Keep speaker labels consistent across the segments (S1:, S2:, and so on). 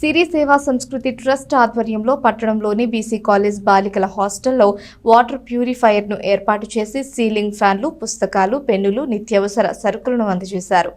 S1: సిరి సేవా సంస్కృతి ట్రస్ట్ ఆధ్వర్యంలో పట్టణంలోని బీసీ కాలేజ్ బాలికల హాస్టల్లో వాటర్ ప్యూరిఫైయర్ను ఏర్పాటు చేసి సీలింగ్ ఫ్యాన్లు పుస్తకాలు పెన్నులు నిత్యావసర సరుకులను అందజేశారు.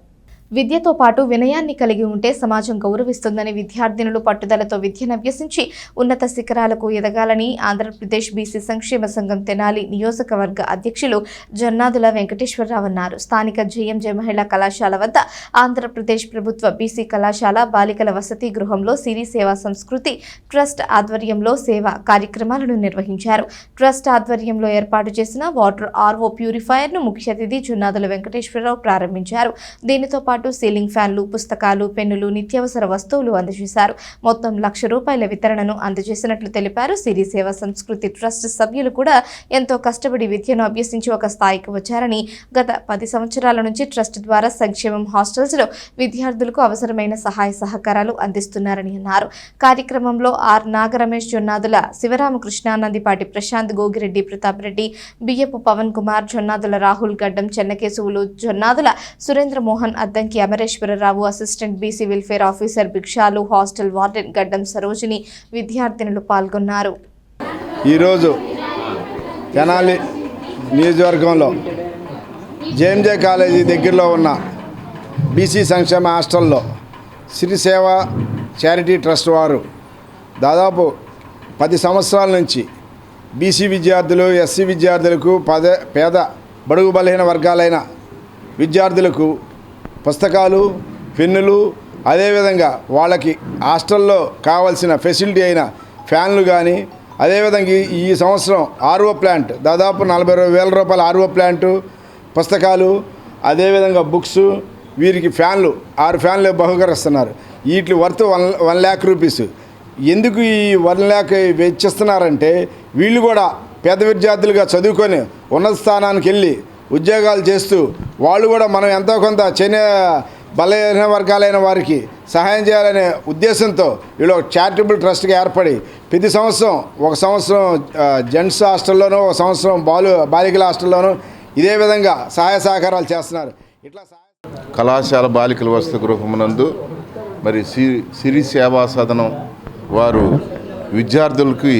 S1: విద్యతో పాటు వినయాన్ని కలిగి ఉంటే సమాజం గౌరవిస్తుందని విద్యార్థినులు పట్టుదలతో విద్యను అభ్యసించి ఉన్నత శిఖరాలకు ఎదగాలని ఆంధ్రప్రదేశ్ బీసీ సంక్షేమ సంఘం తెనాలి నియోజకవర్గ అధ్యక్షులు జొన్నాదుల వెంకటేశ్వరరావు అన్నారు. స్థానిక జేఎంజే మహిళా కళాశాల వద్ద ఆంధ్రప్రదేశ్ ప్రభుత్వ బీసీ కళాశాల బాలికల వసతి గృహంలో సిరి సేవా సంస్కృతి ట్రస్ట్ ఆధ్వర్యంలో సేవా కార్యక్రమాలను నిర్వహించారు. ట్రస్ట్ ఆధ్వర్యంలో ఏర్పాటు చేసిన వాటర్ ఆర్ఓ ప్యూరిఫైయర్ను ముఖ్య అతిథి జున్నాదుల వెంకటేశ్వరరావు ప్రారంభించారు. దీనితో పాటు సీలింగ్ ఫ్యాన్లు పుస్తకాలు పెన్నులు నిత్యావసర వస్తువులు అందజేశారు. మొత్తం లక్ష రూపాయల వితరణను అందజేసినట్లు తెలిపారు. సిరి సేవా సంస్కృతి ట్రస్ట్ సభ్యులు కూడా ఎంతో కష్టపడి విద్యను అభ్యసించి ఒక స్థాయికి వచ్చారని గత పది సంవత్సరాల నుంచి ట్రస్ట్ ద్వారా సంక్షేమం హాస్టల్స్లో విద్యార్థులకు అవసరమైన సహాయ సహకారాలు అందిస్తున్నారని అన్నారు. కార్యక్రమంలో R Nagaramesh Jonnadula Sivaramakrishna Nandipati Prashant Gogireddy Pratap Reddy Biyyapu Pavan Kumar Jonnadula Rahul Gaddam Chennakesavulu Jonnadula Surendra Mohan Addanki Amareswararao assistant BC welfare officer Bhikshalu hostel warden Gaddam Sarojini విద్యార్థినులు పాల్గొన్నారు.
S2: ఈరోజు తెనాలి నియోజకవర్గంలో జేఎంజే కాలేజీ దగ్గరలో ఉన్న BC సంక్షేమ హాస్టల్లో సిరిసేవ charity trust వారు దాదాపు పది సంవత్సరాల నుంచి బీసీ విద్యార్థులు ఎస్సీ విద్యార్థులకు పద పేద బడుగు బలహీన వర్గాలైన విద్యార్థులకు పుస్తకాలు పెన్నులు అదేవిధంగా వాళ్ళకి హాస్టల్లో కావాల్సిన ఫెసిలిటీ అయిన ఫ్యాన్లు కానీ అదేవిధంగా ఈ- సంవత్సరం ఆర్ఓ ప్లాంట్ దాదాపు నలభై వేల రూపాయల ఆర్ఓ ప్లాంటు పుస్తకాలు అదేవిధంగా బుక్స్ వీరికి ఫ్యాన్లు ఆరు ఫ్యాన్లు బహుకరిస్తున్నారు. వీటి worth one one lakh rupees. ఎందుకు ఈ వన్ ల్యాక్ వెచ్చిస్తున్నారంటే వీళ్ళు కూడా పేద విద్యార్థులుగా చదువుకొని ఉన్నత స్థానానికి వెళ్ళి ఉద్యోగాలు చేస్తూ వాళ్ళు కూడా మనం ఎంతో కొంత చేనే బలహీన వర్గాలైన వారికి సహాయం చేయాలనే ఉద్దేశంతో వీళ్ళు ఒక చారిటబుల్ ట్రస్ట్గా ఏర్పడి ప్రతి సంవత్సరం ఒక సంవత్సరం జెంట్స్ హాస్టల్లోనూ ఒక సంవత్సరం బాలు బాలికల హాస్టల్లోనూ ఇదే విధంగా సహాయ సహకారాలు చేస్తున్నారు. ఇట్లా
S3: కళాశాల బాలికల వసతి గృహమునందు మరి సిరి సేవా సదనం వారు విద్యార్థులకి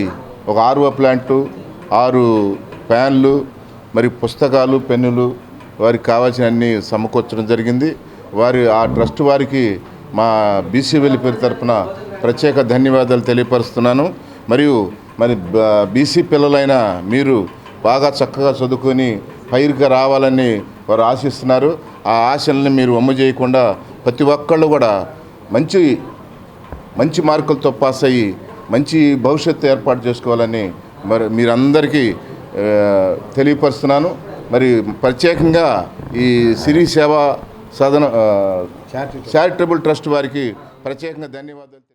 S3: ఒక ఆర్ఓ ప్లాంటు ఆరు ఫ్యాన్లు మరి పుస్తకాలు పెన్నులు వారికి కావాల్సిన అన్ని సమకూర్చడం జరిగింది. వారి ఆ ట్రస్ట్ వారికి మా బీసీ వెలిపేరు తరఫున ప్రత్యేక ధన్యవాదాలు తెలియపరుస్తున్నాను. మరియు మరి బీసీ పిల్లలైన మీరు బాగా చక్కగా చదువుకొని పైరుగా రావాలని వారు ఆశిస్తున్నారు. ఆ ఆశల్ని మీరు అమ్ము చేయకుండా ప్రతి ఒక్కళ్ళు కూడా మంచి మంచి మార్కులతో పాస్ అయ్యి మంచి భవిష్యత్తు ఏర్పాటు చేసుకోవాలని మరి మీరందరికీ తెలియపరుస్తున్నాను. మరి ప్రత్యేకంగా ఈ సిరి సేవా సదన చారిటబుల్ ట్రస్ట్ వారికి ప్రత్యేకంగా ధన్యవాదాలు